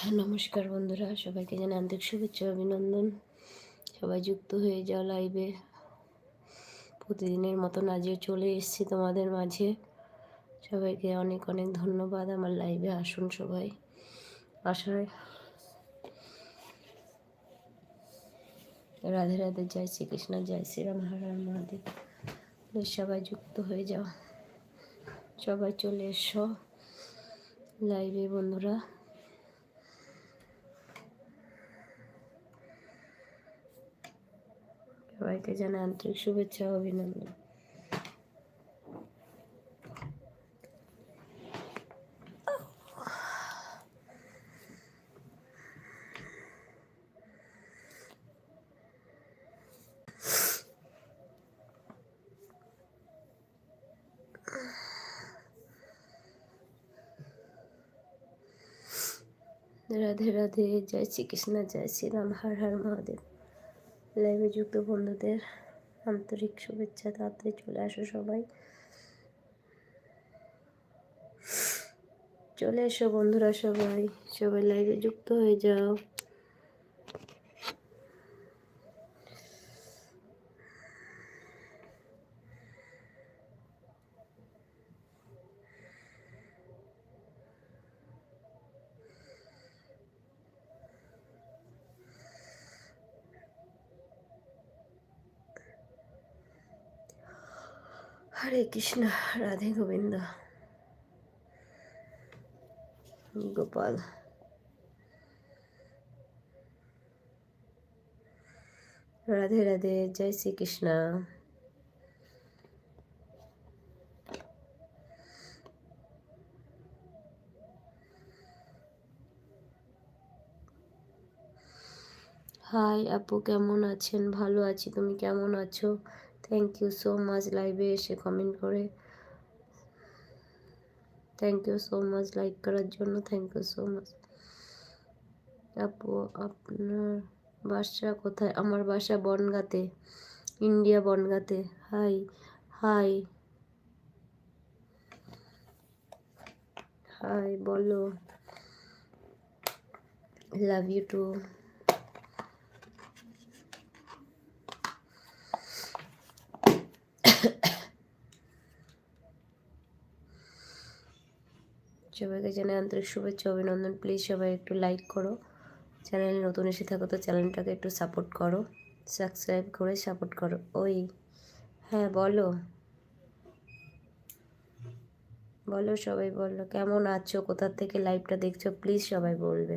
নমস্কার বন্ধুরা, সবাইকে জানাই আন্তরিক শুভেচ্ছা অভিনন্দন। সবাই যুক্ত হয়ে যাও লাইভে প্রতিদিনের মতন আজও চলে এসেছি তোমাদের মাঝে। সবাইকে অনেক অনেক ধন্যবাদ আমার লাইভে আসুন সবাই। আসায় রাধে রাধে, জয় শ্রীকৃষ্ণ, জয় শ্রীরাম, হর হর মহাদেব। সবাই যুক্ত হয়ে যাও। সবাই চলে এসো লাইভে বন্ধুরা। সবাইকে জানাই আন্তরিক শুভেচ্ছা অভিনন্দন। রাধে রাধে জয় শ্রীকৃষ্ণ জয় শ্রীরাম হর হর মহাদেব। লাইভে যুক্ত বন্ধুদের আন্তরিক শুভেচ্ছা তাড়াতাড়ি চলে আসো সবাই। চলে এসো বন্ধুরা সবাই সবাই লাইভে যুক্ত হয়ে যাও। হরে কৃষ্ণ, রাধে গোবিন্দ। গোপাল। রাধে রাধে, জয় শ্রীকৃষ্ণ। হাই আপু, কেমন আছেন? ভালো আছি, তুমি কেমন আছো? থ্যাংক ইউ সো মাচ লাইভে এসে কমেন্ট করে। Thank you so much like করার জন্য থ্যাংক ইউ সো মাচ আপু, আপনার বাসা কোথায়? আমার বাসা বনগাতে ইন্ডিয়া বনগাতে। হাই হাই হাই বলো। লাভ ইউ টু সবাইকে জানাই আন্তরিক শুভেচ্ছা অভিনন্দন। প্লিজ সবাই একটু লাইক করো। চ্যানেল নতুন এসে থাকো তো চ্যানেলটাকে একটু সাপোর্ট করো। সাবস্ক্রাইব করে সাপোর্ট করো। ওই হ্যাঁ বলো। বলো, সবাই বলো। কেমন আছো? কোথা থেকে লাইভটা দেখছ? প্লিজ সবাই বলবে।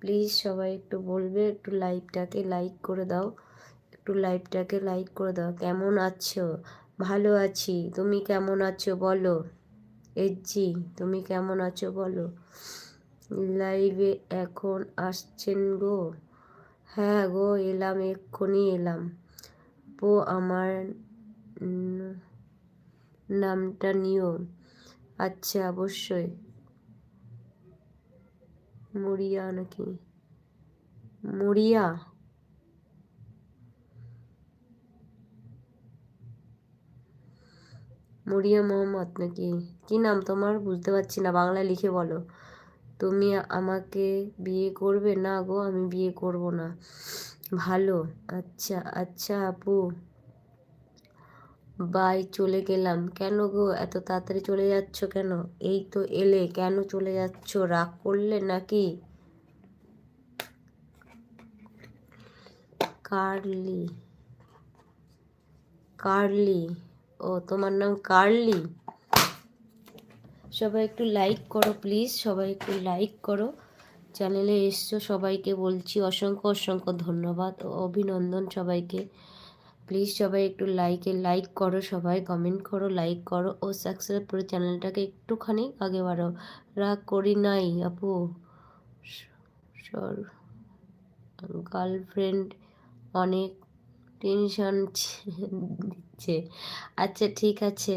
প্লিজ সবাই একটু বলবে, একটু লাইভটাকে লাইক করে দাও। একটু লাইভটাকে লাইক করে দাও। কেমন আছো? ভালো আছি, তুমি কেমন আছো বলো? এজি তুমি কেমন আছো বলো? লাইভে এখন আসছেন গো? হ্যাঁ গো, এলাম, এক্ষুনি এলাম। ও আমার নামটা নিও। আচ্ছা অবশ্যই। মরিয়া নাকি? মরিয়া মরিয়া মোহাম্মদ নাকি? কি নাম তোমার? বুঝতে পারছি না, বাংলায় লিখে বলো। তুমি আমাকে বিয়ে করবে? না গো, আমি বিয়ে করব না। ভালো আচ্ছা আচ্ছা আপু। বাই, চলে গেলাম। কেন গো, এত তাড়াতাড়ি চলে যাচ্ছ কেন? এই তো এলে, কেন চলে যাচ্ছ? রাগ করলে নাকি? Curly curly. ও, তোমার নাম কার্লি? সবাই একটু লাইক করো প্লিজ সবাই একটু লাইক করো। চ্যানেলে এসছো, সবাইকে বলছি অসংখ্য অসংখ্য ধন্যবাদ ও অভিনন্দন সবাইকে। প্লিজ সবাই একটু লাইকে লাইক করো, সবাই কমেন্ট করো লাইক করো ও সাবস্ক্রাইব করে চ্যানেলটাকে একটুখানি আগে বাড়ো রাগ করি নাই, আপু। সর গার্লফ্রেন্ড অনেক টেনশন দিচ্ছে। আচ্ছা ঠিক আছে।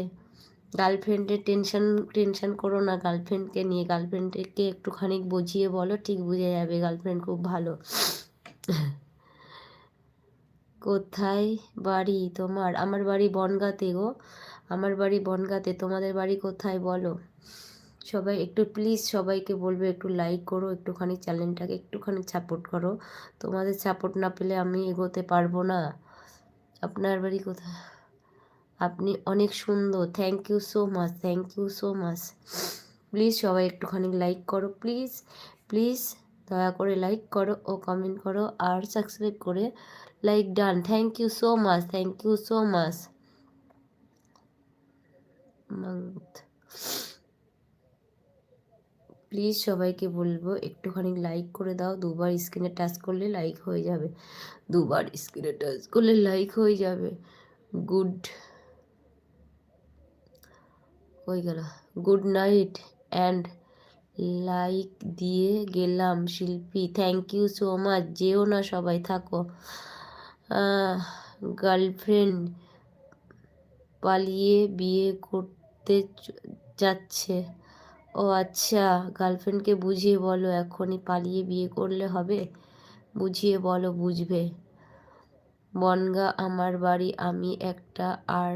গার্লফ্রেন্ডের টেনশন টেনশন করো না। গার্লফ্রেন্ডকে নিয়ে, গার্লফ্রেন্ডকে একটুখানি বুঝিয়ে বলো, ঠিক বুঝে যাবে গার্লফ্রেন্ড খুব ভালো। কোথায় বাড়ি তোমার? আমার বাড়ি বনগাতে গো। আমার বাড়ি বনগাতে। তোমাদের বাড়ি কোথায় বলো? সবাই একটু প্লিজ সবাইকে বলবে, একটু লাইক করো, একটুখানি চ্যানেলটাকে একটুখানি সাপোর্ট করো। তোমাদের সাপোর্ট না পেলে আমি এগোতে পারব না। আপনার বাড়ি কোথায়? আপনি অনেক সুন্দর। Thank you so much thank you so much please সবাই একটুখানি লাইক করো প্লিজ প্লিজ দয়া করে লাইক করো ও কমেন্ট করো আর সাবস্ক্রাইব করে like done thank you so much thank you so much please সবাইকে বলব, একটুখানি লাইক করে দাও। দুবার স্ক্রিনে টাচ করলে লাইক হয়ে যাবে। দুবার স্ক্রিনে টাচ করলে লাইক হয়ে যাবে। গুড হয়ে গেল। গুড নাইট অ্যান্ড লাইক দিয়ে গেলাম, শিল্পী। থ্যাংক ইউ সো মাচ যেও না সবাই, থাকো। গার্লফ্রেন্ড পালিয়ে বিয়ে করতে যাচ্ছে। ও আচ্ছা গার্লফ্রেন্ডকে বুঝিয়ে বলো এখনই পালিয়ে বিয়ে করলে হবে? বুঝিয়ে বলো, বুঝবে। বনগা, আমার বাড়ি আমি একটা আর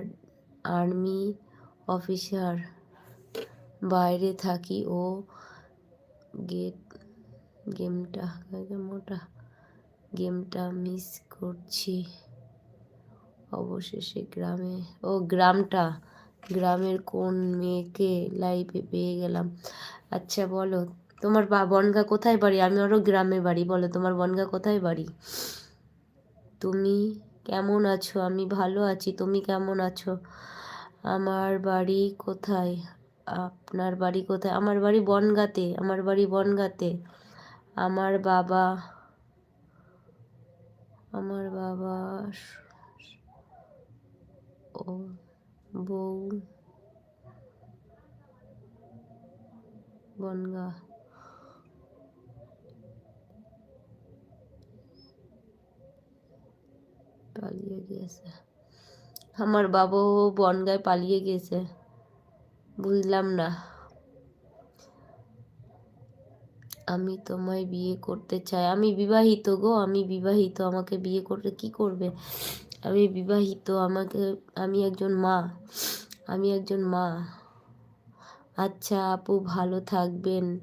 আর্মি অফিসার বাইরে থাকি ও গেট, গেমটা মোটা গেমটা মিস করছি। অবশেষে গ্রামে, ও গ্রামটা। গ্রামের কোন মেয়েকে লাইফে পেয়ে গেলাম? আচ্ছা বলো, তোমার বা, বনগা কোথায় বাড়ি? আমি আরও গ্রামে বাড়ি, বলো তোমার বনগা কোথায় বাড়ি? তুমি কেমন আছো? আমি ভালো আছি, তুমি কেমন আছো? আমার বাড়ি কোথায়? আপনার বাড়ি কোথায়? আমার বাড়ি বনগাতে, আমার বাড়ি বনগাতে। আমার বাবা আমার বাবা ও বউ বনগা পালিয়ে গিয়েছে। আমার বাবাও বনগায় পালিয়ে গিয়েছে। বুঝলাম না। আমি তোমায় বিয়ে করতে চাই। আমি বিবাহিত গো, আমি বিবাহিত। আমাকে বিয়ে করতে কি করবে? আমি বিবাহিত, আমাকে, আমি একজন মা। আমি একজন মা। আচ্ছা আপু, ভালো থাকবেন।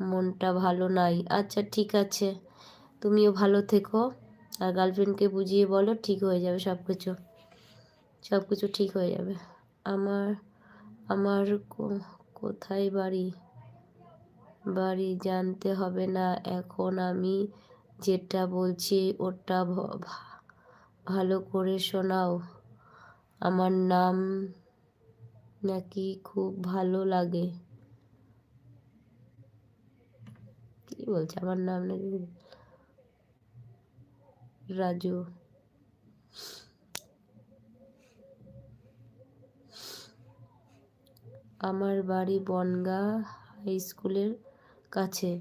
মনটা ভালো নাই। আচ্ছা ঠিক আছে। তুমিও ভালো থেকো। আর গার্লফ্রেন্ডকে বুঝিয়ে বলো, ঠিক হয়ে যাবে সব কিছু সব কিছু ঠিক হয়ে যাবে। আমার আমার কোথায় বাড়ি? বাড়ি জানতে হবে না। এখন আমি যেটা বলছি, ওটা ভালো করে শোনাও। আমার নাম নাকি খুব ভালো লাগে। কি বলছে? আমার নাম নাকি রাজু। আমার বাড়ি বনগা হাই স্কুলের কাছে।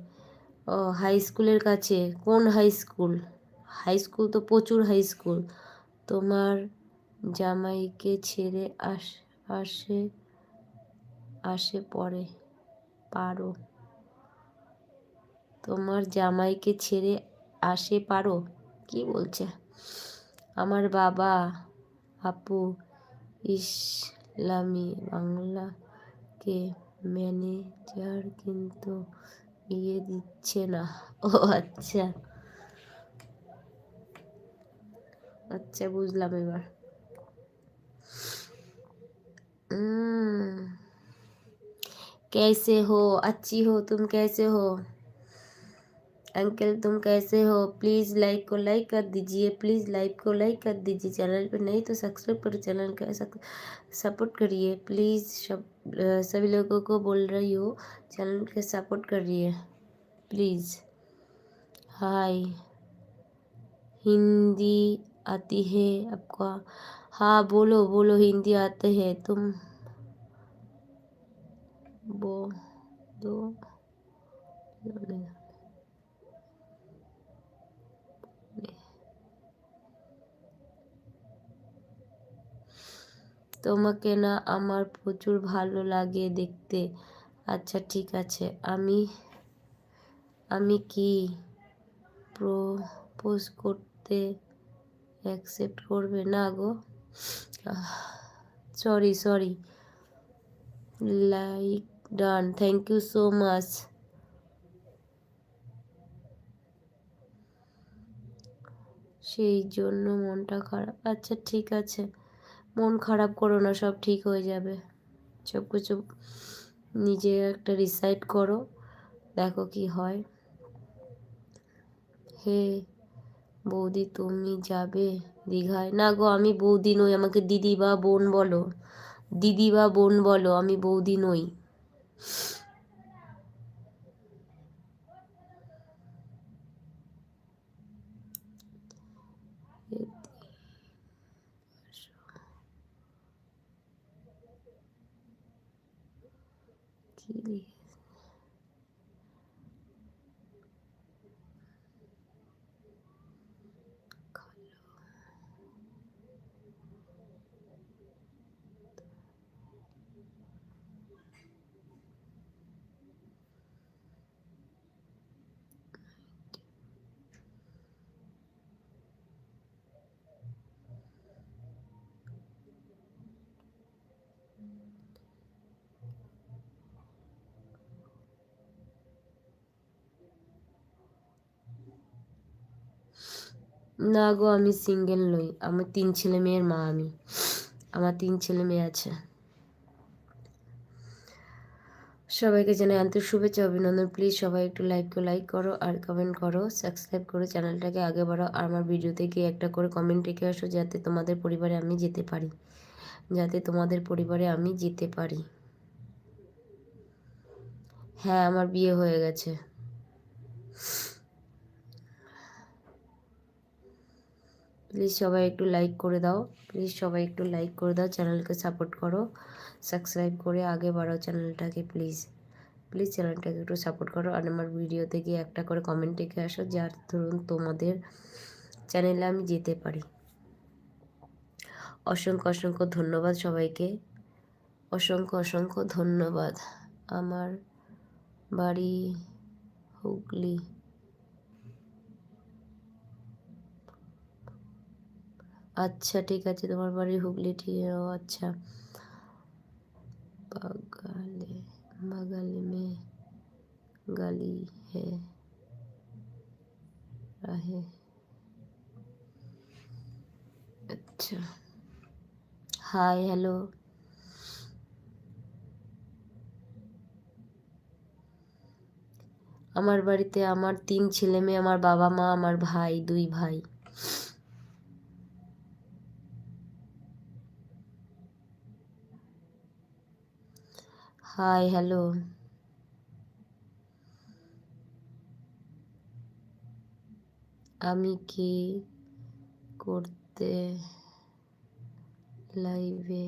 ও, হাই স্কুলের কাছে। কোন হাই স্কুল? হাই স্কুল তো প্রচুর হাই স্কুল। তোমার জামাইকে ছেড়ে আস, আসে আসে পরে পারো। তোমার জামাইকে ছেড়ে আসে পারো? কি বলছে? আমার বাবা, আপু, ইসলামী বাংলাকে ম্যানেজার কিন্তু বিয়ে দিচ্ছে না। ও আচ্ছা। আচ্ছা বুঝলাম এবার कैसे हो अच्छी हो तुम कैसे हो अंकल तुम कैसे हो प्लीज़ लाइक को लाइक कर दीजिए प्लीज़ लाइक को लाइक कर दीजिए चैनल पर नहीं तो सब्सक्राइब करो चैनल का सपोर्ट करिए प्लीज़ सब सभी लोगों को बोल रही हो चैनल के सपोर्ट करिए प्लीज़ हाय हिंदी आती है आपको हाँ बोलो बोलो हिंदी आते हैं तुम वो दो তোমাকে না আমার প্রচুর ভালো লাগে দেখতে আচ্ছা ঠিক আছে আমি আমি কি প্রপোজ করতে অ্যাকসেপ্ট করবে না গো। Sorry sorry like done thank you so much সেই জন্য মনটা খারাপ। আচ্ছা ঠিক আছে। মন খারাপ করো না, সব ঠিক হয়ে যাবে। সব কিছু নিজে একটা রিসাইড করো। দেখো কি হয়। হে বৌদি, তুমি যাবে দীঘায়? না গো, আমি বৌদি নই, আমাকে দিদি বা বোন বলো। দিদি বা বোন বলো, আমি বৌদি নই কি লিখে না গো, আমি সিঙ্গেল নই। আমার তিন ছেলে মেয়ের মা আমি। আমার তিন ছেলে মেয়ে আছে। সবাইকে জানাই আন্তরিক শুভেচ্ছা, অভিনন্দন। প্লিজ সবাই একটু লাইভকে লাইক করো আর কমেন্ট করো। সাবস্ক্রাইব করো, চ্যানেলটাকে আগে বাড়াও আর আমার ভিডিওতে গিয়ে একটা করে কমেন্ট রেখে আসো যাতে তোমাদের পরিবারে আমি যেতে পারি। যাতে তোমাদের পরিবারে আমি যেতে পারি। হ্যাঁ আমার বিয়ে হয়ে গেছে। প্লিজ সবাই একটু লাইক করে দাও। প্লিজ সবাই একটু লাইক করে দাও চ্যানেলকে সাপোর্ট করো। সাবস্ক্রাইব করে আগে বাড়াও চ্যানেলটাকে প্লিজ প্লিজ চ্যানেলটাকে একটু সাপোর্ট করো আর আমার ভিডিওতে গিয়ে একটা করে কমেন্ট রেখে আসো, যার ধরুন তোমাদের চ্যানেলে আমি যেতে পারি। অসংখ্য অসংখ্য ধন্যবাদ সবাইকে। অসংখ্য অসংখ্য ধন্যবাদ। আমার বাড়ি হুগলি। আচ্ছা ঠিক আছে। তোমার বাড়ি হুগলি ঠিক ও আচ্ছা। বাগালে বাগালে মে গালি হে, রাহে। আচ্ছা। Hi, hello. আমার বাড়িতে আমার তিন ছেলে মেয়ে, আমার বাবা মা, আমার ভাই, দুই ভাই। হাই হ্যালো আমি কি করতে লাইভে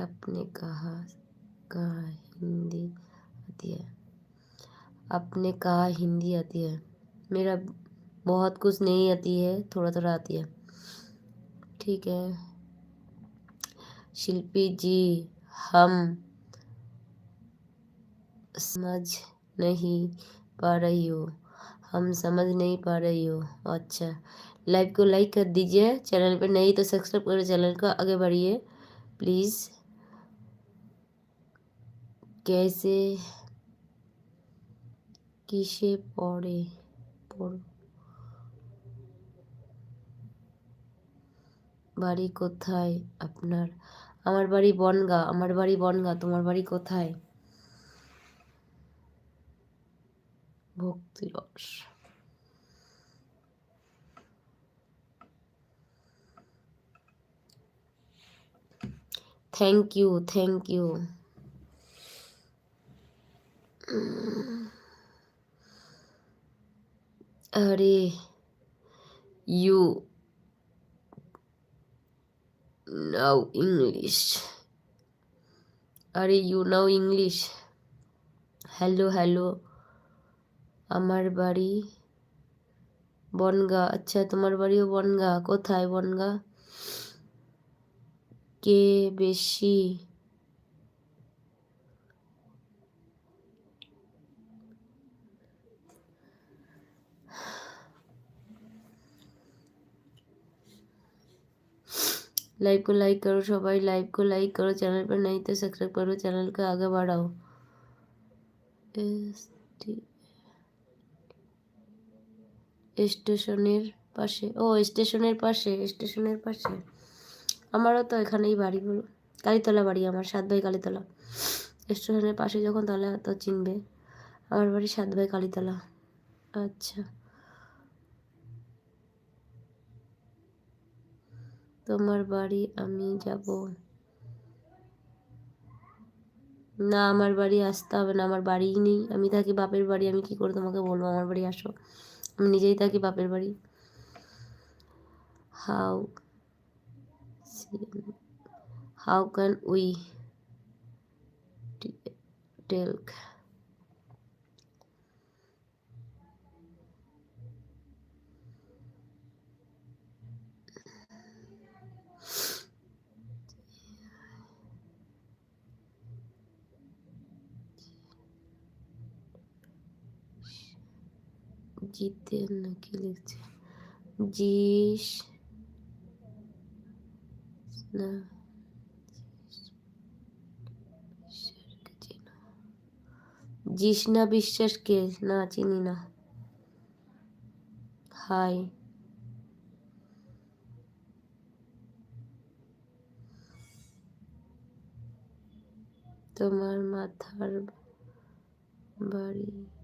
आपने कहा कहा हिंदी आती है। आपने कहा हिंदी आती है। मेरा बहुत कुछ नहीं आती है थोड़ा थोड़ा आती है। ठीक है। शिल्पी जी, हम समझ नहीं पा रही हो। हम समझ नहीं पा रही हो। अच्छा लाइव को लाइक कर दीजिए। चैनल पर नहीं तो सब्सक्राइब करो, चैनल को आगे बढ़िए। प्लीज़। कैसे কিসে পড়ে বাড়ি কোথায় আপনার? আমার বাড়ি বনগা, আমার বাড়ি বনগা, তোমার বাড়ি কোথায়? ভক্তি রস। থ্যাংক ইউ থ্যাংক ইউ अरे, you know English. আরে you know English hello hello আমার বাড়ি বনগা। আচ্ছা তোমার বাড়িও বনগা? কোথায় বনগা? কে বেশি लाइव को लाइक करो सबाई लाइव को लाइक करो चैनल पर नहीं तो सब्सक्राइब करो चैनल को आगे बढ़ाओ স্টেশনের পাশে ও স্টেশনের পাশে স্টেশনের পাশে আমারও তো এখানেই বাড়ি বলো কালীতলা বাড়ি আমার সাত ভাই কালীতলা স্টেশনের পাশে যখন তাহলে তো চিনবে আমার বাড়ি সাত ভাই কালীতলা আচ্ছা তোমার বাড়ি আমি যাব। না, আমার বাড়ি আসতে হবে না, আমার বাড়িই নেই। আমি থাকি বাপের বাড়ি, আমি কি করে তোমাকে বলব? আমার বাড়ি আসো। আমি নিজেই থাকি বাপের বাড়ি। How how can we tell Jiten নাকি লিখছে জিস না জিসনা বিশ্বাস কে? না, চিনি না। হাই। তোমার মাথার বাড়ি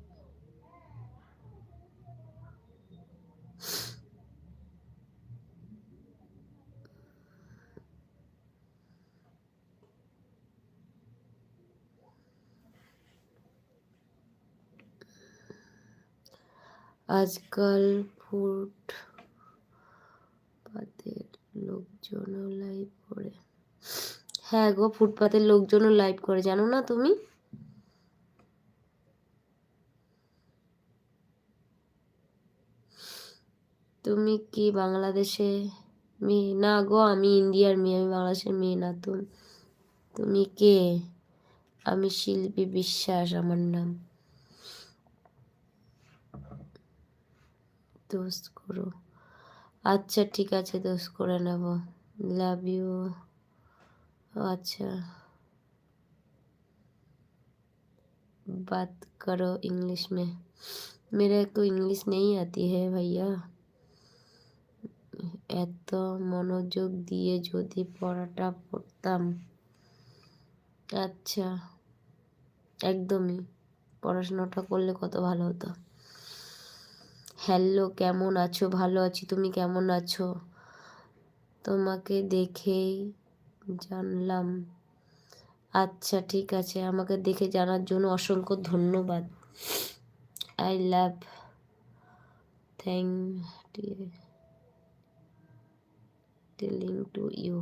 আজকাল ফুটপাতের লোকজনও লাইভ করে। হ্যাঁ গো ফুটপাতের লোকজনও লাইভ করে, জানো না তুমি? তুমি কি বাংলাদেশে মেয়ে? না গো, আমি ইন্ডিয়ার মেয়ে, আমি বাংলাদেশের মেয়ে না তুমি তুমি কে? আমি শিল্পী বিশ্বাস, আমার নাম। দোস্ত করো আচ্ছা ঠিক আছে দোস্ত করে নেব লাভ ইউ अच्छा बात करो इंग्लिश में मेरे को इंग्लिश नहीं आती है भैया এত মনোযোগ দিয়ে যদি পড়াটা পড়তাম আচ্ছা একদমই পড়াশোনাটা করলে কত ভালো হতো হ্যালো কেমন আছো? ভালো আছি, তুমি কেমন আছো? তোমাকে দেখেই জানলাম। আচ্ছা ঠিক আছে, আমাকে দেখে জানার জন্য অসংখ্য ধন্যবাদ। I love thank telling to you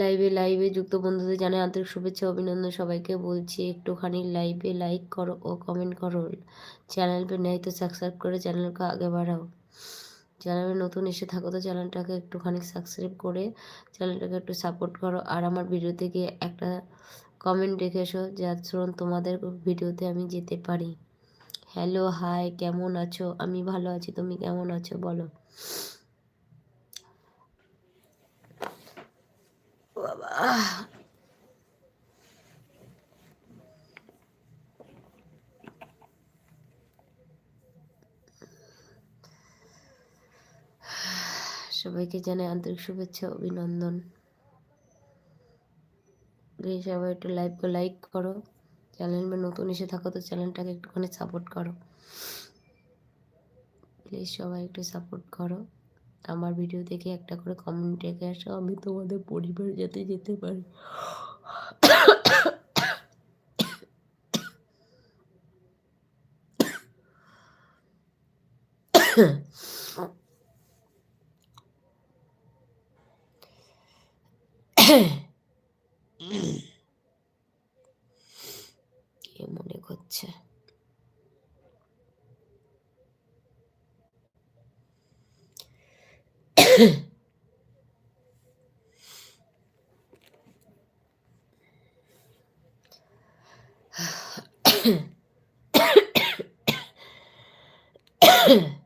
লাইভে লাইভে যুক্ত বন্ধুদের জানাই আন্তরিক শুভেচ্ছা অভিনন্দন সবাইকে বলছি। একটুখানি লাইভে লাইক করো ও কমেন্ট করো। চ্যানেল পে নেই তো সাবস্ক্রাইব করে চ্যানেলকে আগে বাড়াও। চ্যানেলে নতুন এসে থাকো তো চ্যানেলটাকে একটুখানি সাবস্ক্রাইব করে চ্যানেলটাকে একটু সাপোর্ট করো। আর আমার ভিডিওতে গিয়ে একটা কমেন্ট রেখে এসো যার ধরুন তোমাদের ভিডিওতে আমি যেতে পারি। হ্যালো হাই কেমন আছো? আমি ভালো আছি, তুমি কেমন আছো? বলো। সবাইকে জানাই আন্তরিক শুভেচ্ছা, অভিনন্দন। প্লিজ সবাই একটু লাইভ লাইক করো। চ্যানেল নতুন এসে থাকো তো চ্যানেলটাকে একটুখানি সাপোর্ট করো। প্লিজ সবাই একটু সাপোর্ট করো। আমার ভিডিও দেখে একটা করে কমেন্ট রেখে আসো, আমি তোমাদের পরিবার যাতে, যেতে পারি। কে 咳咳咳咳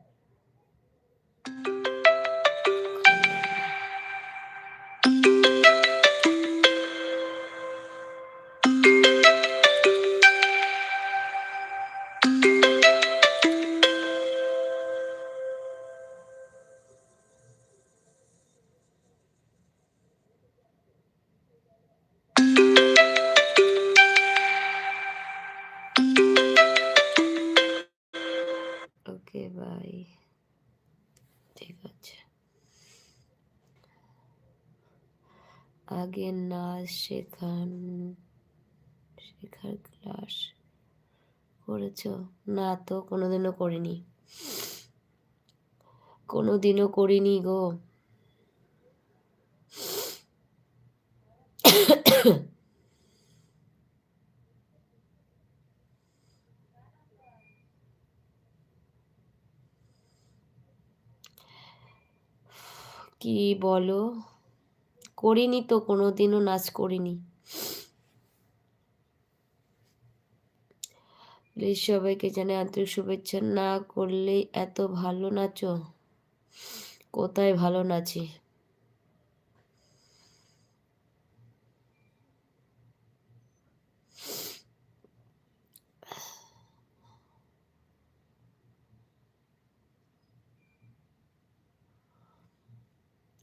না তো কোনোদিনও করিনি। কোনোদিনও করিনি গো। কি বলো? করিনি তো কোনোদিনও নাচ করিনি। প্লিজ সবাইকে জানে আন্তরিক শুভেচ্ছা। না করলেই এত ভালো নাচো? কোথায় ভালো নাচি?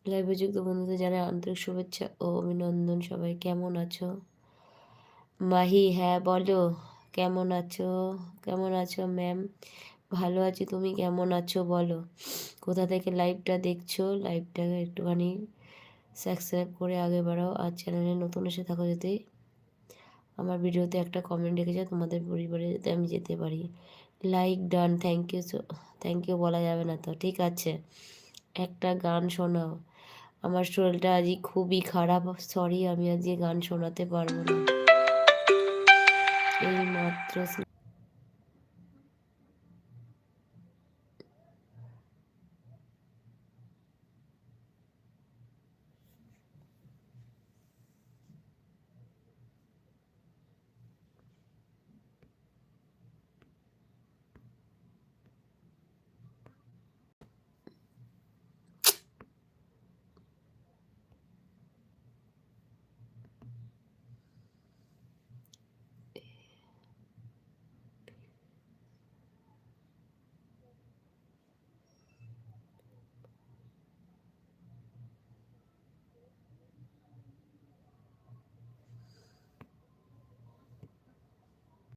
লাইভে যুক্ত বন্ধুদের জানাই আন্তরিক শুভেচ্ছা ও অভিনন্দন সবাই। কেমন আছো? মাহি হ্যাঁ বলো। কেমন আছো? কেমন আছো ম্যাম ভালো আছি, তুমি কেমন আছো বলো? কোথা থেকে লাইভটা দেখছ? লাইভটাকে একটুখানি সাবস্ক্রাইব করে আগে বাড়াও। আর চ্যানেলে নতুন এসে থাকো যদি। আমার ভিডিওতে একটা কমেন্ট রেখে যাও তোমাদের পরিবারে যাতে আমি যেতে পারি। Like done thank you thank you বলা যাবে না তো, ঠিক আছে? একটা গান শোনাও। আমার শরীরটা আজই খুবই খারাপ সরি আমি আজকে গান শোনাতে পারব না। এই মাত্র